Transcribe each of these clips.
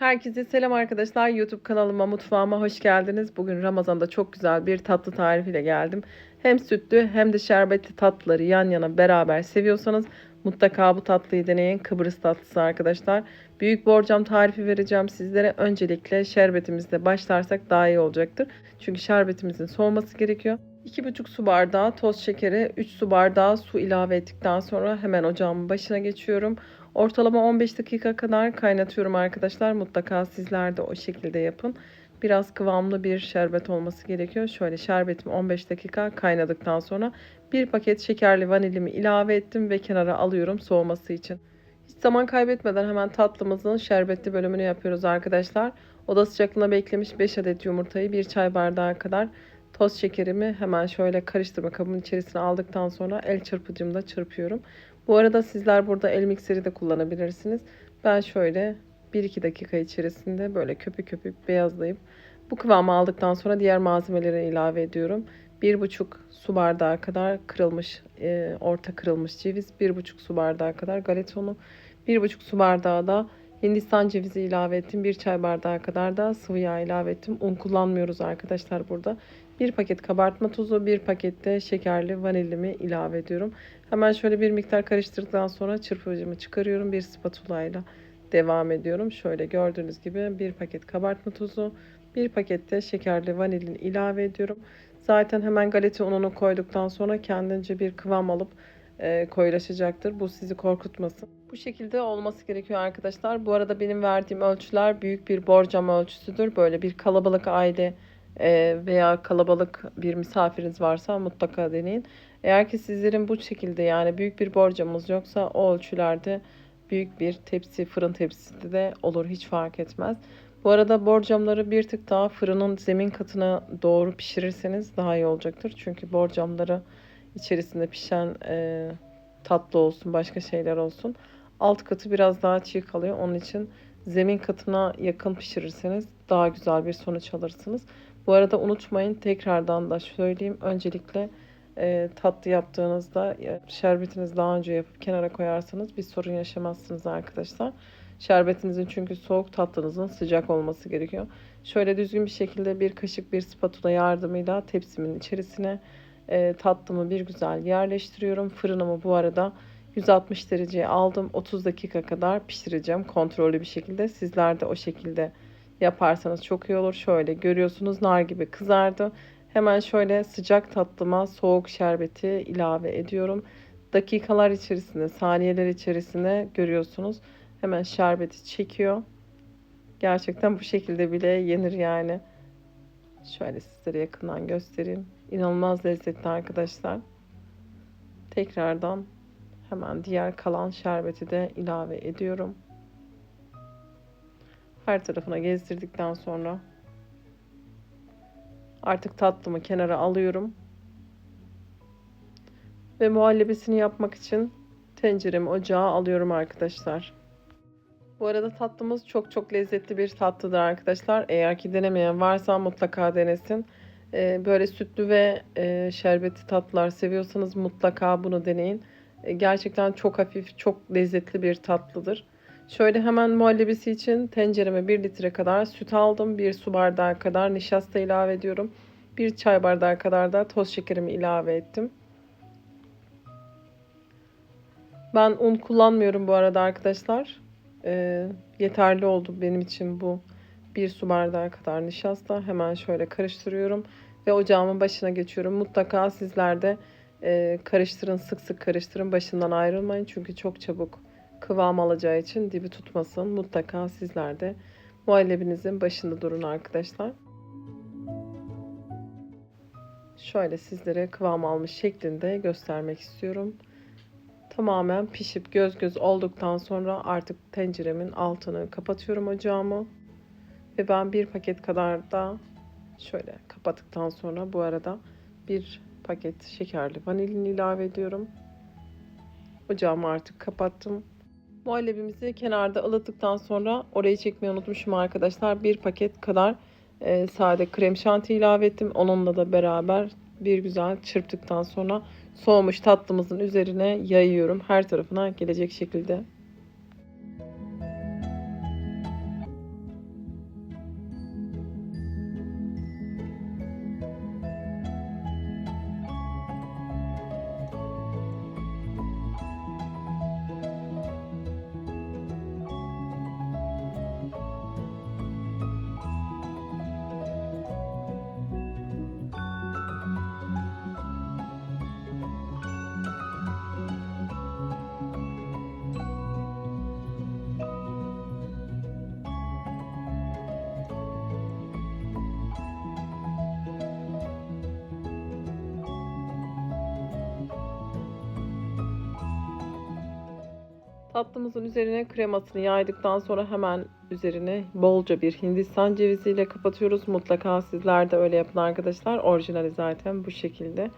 Herkese selam arkadaşlar. YouTube kanalıma, mutfağıma hoş geldiniz. Bugün Ramazan'da çok güzel bir tatlı tarifiyle geldim. Hem sütlü hem de şerbetli tatlıları yan yana beraber seviyorsanız mutlaka bu tatlıyı deneyin. Kıbrıs tatlısı arkadaşlar. Büyük borcam tarifi vereceğim sizlere. Öncelikle şerbetimizle başlarsak daha iyi olacaktır. Çünkü şerbetimizin soğuması gerekiyor. 2,5 su bardağı toz şekeri, 3 su bardağı su ilave ettikten sonra hemen ocağımın başına geçiyorum. Ortalama 15 dakika kadar kaynatıyorum arkadaşlar. Mutlaka sizler de o şekilde yapın. Biraz kıvamlı bir şerbet olması gerekiyor. Şöyle şerbetimi 15 dakika kaynadıktan sonra bir paket şekerli vanilimi ilave ettim ve kenara alıyorum soğuması için. Hiç zaman kaybetmeden hemen tatlımızın şerbetli bölümünü yapıyoruz arkadaşlar. Oda sıcaklığına beklemiş 5 adet yumurtayı 1 çay bardağı kadar toz şekerimi hemen şöyle karıştırma kabının içerisine aldıktan sonra el çırpıcımda çırpıyorum. Bu arada sizler burada el mikseri de kullanabilirsiniz. Ben şöyle 1-2 dakika içerisinde böyle köpük köpük beyazlayıp bu kıvamı aldıktan sonra diğer malzemeleri ilave ediyorum. 1,5 su bardağı kadar kırılmış, e, orta kırılmış ceviz, 1,5 su bardağı kadar galeta unu, 1,5 su bardağı da Hindistan cevizi ilave ettim. 1 çay bardağı kadar da sıvı yağ ilave ettim. Un kullanmıyoruz arkadaşlar burada. 1 paket kabartma tozu, 1 pakette şekerli vanilimi ilave ediyorum. Hemen şöyle bir miktar karıştırdıktan sonra çırpıcımı çıkarıyorum. Bir spatula ile devam ediyorum. Şöyle gördüğünüz gibi bir paket kabartma tozu, bir pakette şekerli vanilin ilave ediyorum. Zaten hemen galeta ununu koyduktan sonra kendince bir kıvam alıp e, koyulaşacaktır. Bu sizi korkutmasın. Bu şekilde olması gerekiyor arkadaşlar. Bu arada benim verdiğim ölçüler büyük bir borcam ölçüsüdür. Böyle bir kalabalık aile e, veya kalabalık bir misafiriniz varsa mutlaka deneyin. Eğer ki sizlerin bu şekilde yani büyük bir borcamız yoksa o ölçülerde büyük bir tepsi fırın tepsisi de olur hiç fark etmez. Bu arada borcamları bir tık daha fırının zemin katına doğru pişirirseniz daha iyi olacaktır. Çünkü borcamları içerisinde pişen e, tatlı olsun başka şeyler olsun. Alt katı biraz daha çiğ kalıyor. Onun için zemin katına yakın pişirirseniz daha güzel bir sonuç alırsınız. Bu arada unutmayın tekrardan da söyleyeyim. Öncelikle e, tatlı yaptığınızda şerbetinizi daha önce yapıp kenara koyarsanız bir sorun yaşamazsınız arkadaşlar. Şerbetinizin çünkü soğuk tatlınızın sıcak olması gerekiyor. Şöyle düzgün bir şekilde bir kaşık bir spatula yardımıyla tepsimin içerisine e, tatlımı bir güzel yerleştiriyorum. Fırınımı bu arada 160 dereceye aldım. 30 dakika kadar pişireceğim kontrollü bir şekilde. Sizler de o şekilde yaparsanız çok iyi olur. Şöyle görüyorsunuz nar gibi kızardı. Hemen şöyle sıcak tatlıma soğuk şerbeti ilave ediyorum. Dakikalar içerisinde, saniyeler içerisinde görüyorsunuz. Hemen şerbeti çekiyor. Gerçekten bu şekilde bile yenir yani. Şöyle sizlere yakından göstereyim. İnanılmaz lezzetli arkadaşlar. Tekrardan hemen diğer kalan şerbeti de ilave ediyorum. Her tarafına gezdirdikten sonra artık tatlımı kenara alıyorum. Ve muhallebisini yapmak için tenceremi ocağa alıyorum arkadaşlar. Bu arada tatlımız çok çok lezzetli bir tatlıdır arkadaşlar. Eğer ki denemeyen varsa mutlaka denesin. Ee, böyle sütlü ve e, şerbetli tatlılar seviyorsanız mutlaka bunu deneyin. E, gerçekten çok hafif, çok lezzetli bir tatlıdır. Şöyle hemen muhallebisi için tencereme 1 litre kadar süt aldım. 1 su bardağı kadar nişasta ilave ediyorum. 1 çay bardağı kadar da toz şekerimi ilave ettim. Ben un kullanmıyorum bu arada arkadaşlar. E, yeterli oldu benim için bu. 1 su bardağı kadar nişasta. Hemen şöyle karıştırıyorum. Ve ocağımın başına geçiyorum. Mutlaka sizler de e, karıştırın, sık sık karıştırın. Başından ayrılmayın. Çünkü çok çabuk kıvam alacağı için dibi tutmasın. Mutlaka sizler de muhallebinizin başında durun arkadaşlar. Şöyle sizlere kıvam almış şeklinde göstermek istiyorum. Tamamen pişip göz göz olduktan sonra artık tenceremin altını kapatıyorum ocağımı. Ve ben bir paket kadar da şöyle kapattıktan sonra bu arada bir paket şekerli vanilin ilave ediyorum. Ocağımı artık kapattım. Muhallebimizi kenarda ılıttıktan sonra orayı çekmeyi unutmuşum arkadaşlar. Bir paket kadar e, sade krem şanti ilave ettim. Onunla da beraber bir güzel çırptıktan sonra soğumuş tatlımızın üzerine yayıyorum. Her tarafına gelecek şekilde. Tatlımızın üzerine kremasını yaydıktan sonra hemen üzerine bolca bir hindistan ceviziyle kapatıyoruz. Mutlaka sizler de öyle yapın arkadaşlar. Orijinali zaten bu şekilde.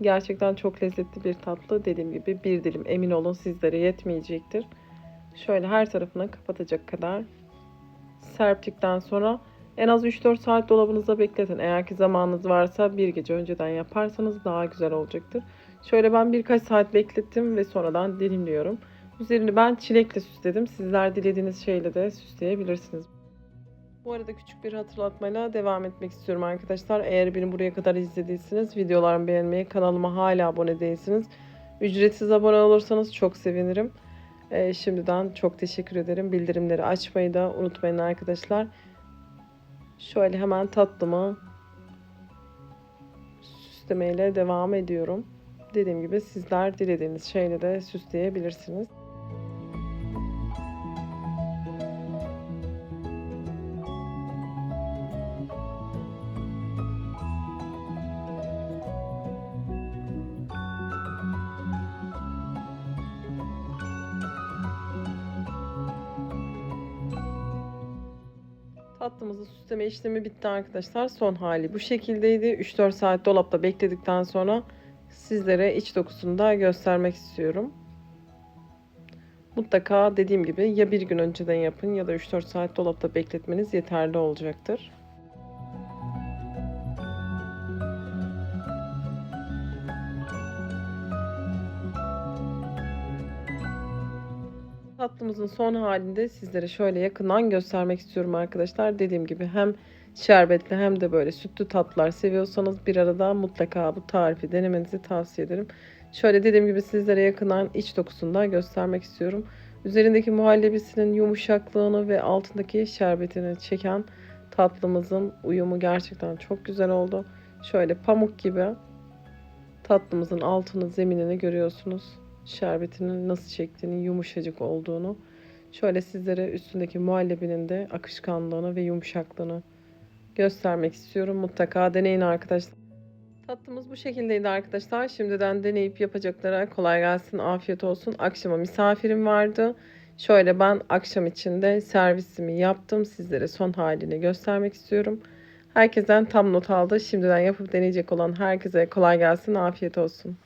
Gerçekten çok lezzetli bir tatlı. Dediğim gibi bir dilim emin olun sizlere yetmeyecektir. Şöyle her tarafına kapatacak kadar serptikten sonra en az 3-4 saat dolabınızda bekletin. Eğer ki zamanınız varsa bir gece önceden yaparsanız daha güzel olacaktır. Şöyle ben birkaç saat beklettim ve sonradan dilimliyorum. Üzerini ben çilekle süsledim. Sizler dilediğiniz şeyle de süsleyebilirsiniz. Bu arada küçük bir hatırlatmayla devam etmek istiyorum arkadaşlar. Eğer beni buraya kadar izlediyseniz videolarımı beğenmeyi, kanalıma hala abone değilsiniz. Ücretsiz abone olursanız çok sevinirim. Ee, şimdiden çok teşekkür ederim. Bildirimleri açmayı da unutmayın arkadaşlar. Şöyle hemen tatlımı süslemeyle devam ediyorum. Dediğim gibi sizler dilediğiniz şeyle de süsleyebilirsiniz. Tatlımızın süsleme işlemi bitti arkadaşlar. Son hali bu şekildeydi. 3-4 saat dolapta bekledikten sonra sizlere iç dokusunu da göstermek istiyorum. Mutlaka dediğim gibi ya bir gün önceden yapın ya da 3-4 saat dolapta bekletmeniz yeterli olacaktır. Tatlımızın son halinde sizlere şöyle yakından göstermek istiyorum arkadaşlar. Dediğim gibi hem şerbetli hem de böyle sütlü tatlılar seviyorsanız bir arada mutlaka bu tarifi denemenizi tavsiye ederim. Şöyle dediğim gibi sizlere yakından iç dokusunu da göstermek istiyorum. Üzerindeki muhallebisinin yumuşaklığını ve altındaki şerbetini çeken tatlımızın uyumu gerçekten çok güzel oldu. Şöyle pamuk gibi tatlımızın altını zeminini görüyorsunuz şerbetinin nasıl çektiğini, yumuşacık olduğunu. Şöyle sizlere üstündeki muhallebinin de akışkanlığını ve yumuşaklığını göstermek istiyorum. Mutlaka deneyin arkadaşlar. Tatlımız bu şekildeydi arkadaşlar. Şimdiden deneyip yapacaklara kolay gelsin, afiyet olsun. Akşama misafirim vardı. Şöyle ben akşam içinde servisimi yaptım. Sizlere son halini göstermek istiyorum. Herkesten tam not aldı. Şimdiden yapıp deneyecek olan herkese kolay gelsin, afiyet olsun.